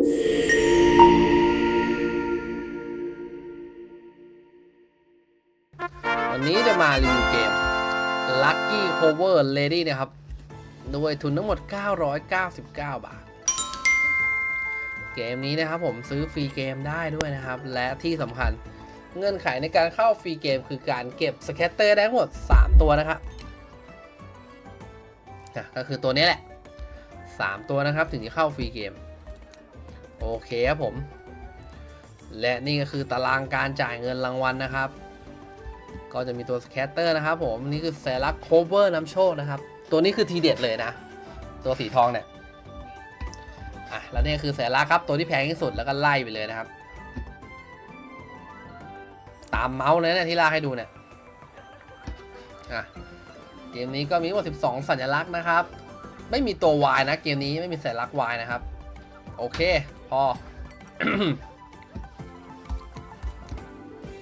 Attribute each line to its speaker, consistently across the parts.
Speaker 1: วันนี้จะมารีวิวเกม Lucky Cover Lady นะครับ ด้วยทุนทั้งหมด 999 บาท เกมนี้นะครับผมซื้อฟรีเกมได้ด้วยนะครับ และที่สำคัญเงื่อนไขในการเข้าฟรีเกมคือการเก็บสแคตเตอร์ได้ทั้งหมด 3 ตัวนะครับก็คือตัวนี้แหละ 3 ตัวนะครับถึงจะเข้าฟรีเกม โอเคครับผม และนี่ก็คือตารางการจ่ายเงินรางวัลนะครับ ก็จะมีตัวสแคตเตอร์นะครับผมนี่คือแซลักโคเวอร์น้ำโชคนะครับ ตัวนี้คือทีเด็ดเลยนะ ตัวสีทองเนี่ยอะแล้วนี่คือแซลักครับตัวที่แพงที่สุดแล้วก็ไล่ไปเลยนะครับ ตามเมาส์เลยเนี่ยที่ลากให้ดูเนี่ยอะเกมนี้ก็มีทั้งหมด12 สัญลักษณ์นะครับ ไม่มีตัว Y นะเกมนี้ไม่มีสัญลักษณ์ Y นะครับ โอเค พอ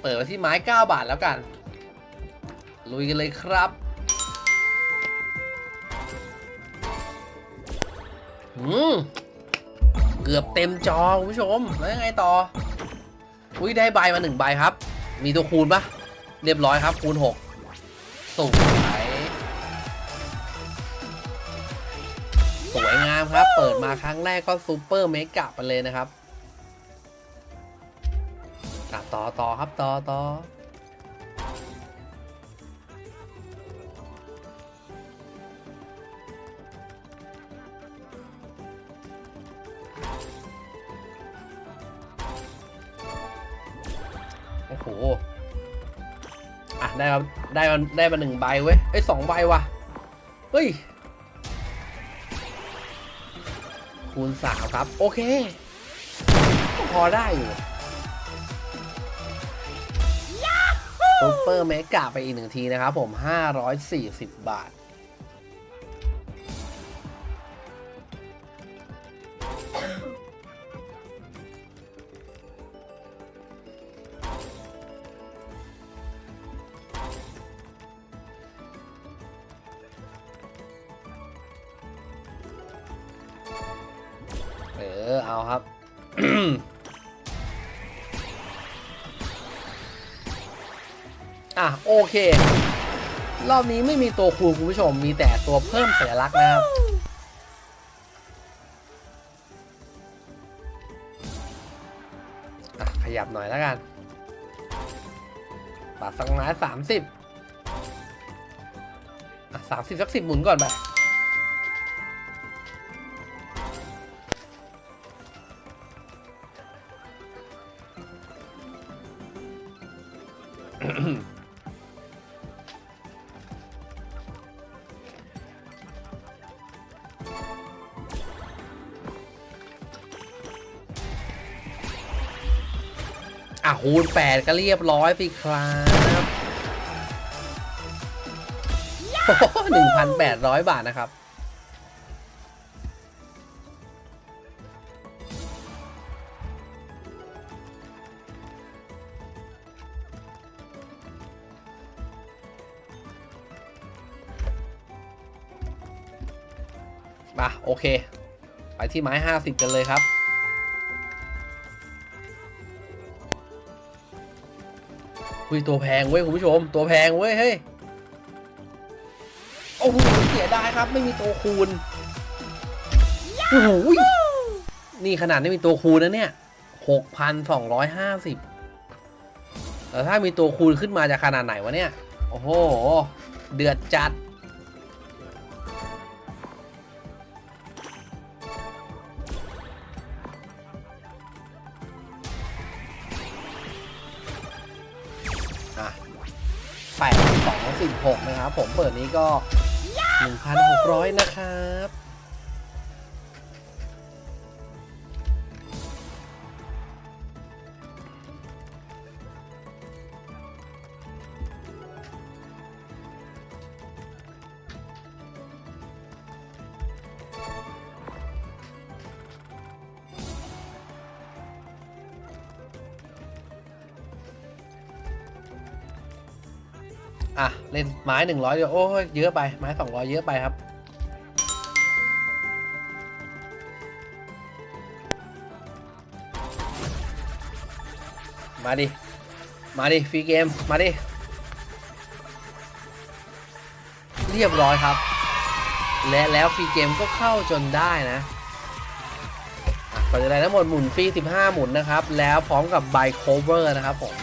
Speaker 1: เปิดไปที่ไม้ 9 บาทแล้วกัน ลุยกันเลยครับอืมเกือบเต็มจอคุณผู้ชม แล้วยังไงต่อ อุ้ยได้ใบมาหนึ่งใบครับ มีตัวคูณปะเรียบร้อยครับ คูณ6สวยสวยงามครับ เปิดมาครั้งแรกก็ซูเปอร์เมกะไปเลยนะครับต่อต่อครับต่อต่อโอ้โห อะ ได้มาได้มาได้มาหนึ่งใบเว้ยไอ้สองใบว่ะ เฮ้ย คูณสามครับ โอเคก็พอได้อยู่ซุปเปอร์เมกะไปอีกหนึ่งทีนะครับผม 540 บาทาครับ อะโอเค รอบนี้ไม่มีตัวคูณคุณผู้ชม มีแต่ตัวเพิ่มสัญลักษณ์นะครับอะขยับหน่อยแล้วกันปัดสักไม้สามสิบอะสามสิบสักสิบหมุนก่อนไป อะคูณแปดก็เรียบร้อยสิครับหนึ่งพันแปดร้อยบาทนะครับ มาโอเค ไปที่ไม้ 50 กันเลยครับ อุ้ย ตัวแพงเว้ย คุณผู้ชม ตัวแพงเว้ย เฮ้ย โอ้โห เสียดายครับ ไม่มีตัวคูณ โอ้โห นี่ขนาดไม่มีตัวคูณนะเนี่ยหกพันสองร้อยห้าสิบแต่ถ้ามีตัวคูณขึ้นมาจะขนาดไหนวะเนี่ย โอ้โห เดือดจัด อะแปดสองสิบหกนะครับ ผมเปิดนี้ก็หนึ่งพันหกร้อยนะครับ อะ เล่นไม้หนึ่งร้อยเดียวโอ้ยเยอะไป ไม้สองร้อยเยอะไปครับ มาดิ มาดิฟรีเกม มาดิ เรียบร้อยครับ และแล้วฟรีเกมก็เข้าจนได้นะอะเปิดอะไรทั้งหมดหมุนฟรี 15 หมุนนะครับ แล้วพร้อมกับใบโคเวอร์นะครับผม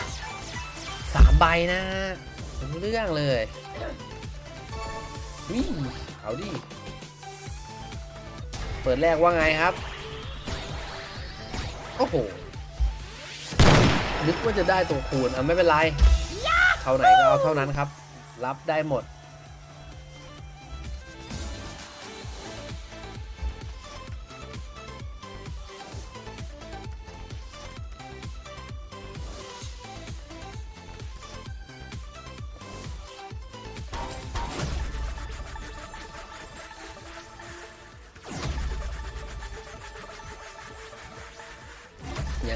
Speaker 1: สามใบนะ รู้เรื่องเลยวิเอาดิ เปิดแรกว่าไงครับ โอ้โห นึกว่าจะได้ตัวคูณอะไม่เป็นไร เท่าไหนก็เอาเท่านั้นครับ รับได้หมด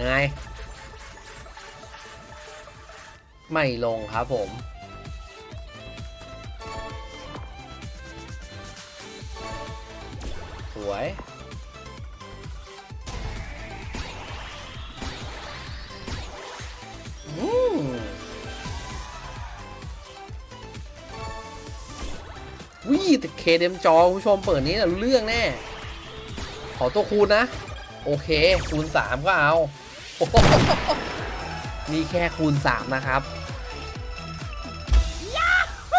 Speaker 1: ไง ไม่ลงครับผมสวยอืมวิแต่เคเดมจอคุณผู้ชมเปิดนี้นะรู้เรื่องแน่ ขอตัวคูณนะ โอเค คูณ 3 ก็เอา นี่แค่คูณ 3 นะครับ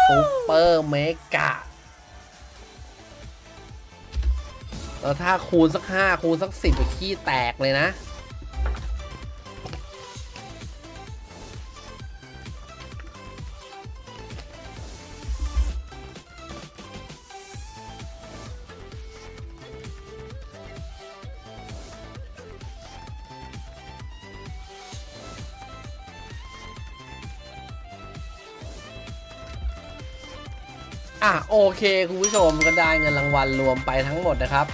Speaker 1: ซุปเปอร์เมกะแล้วถ้าคูณสัก 5 คูณสัก 10ไปขี้แตกเลยนะ อะโอเคคุณผู้ชมก็ได้เงินรางวัลรวมไปทั้งหมดนะครับ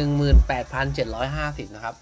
Speaker 1: 18,750 นะครับ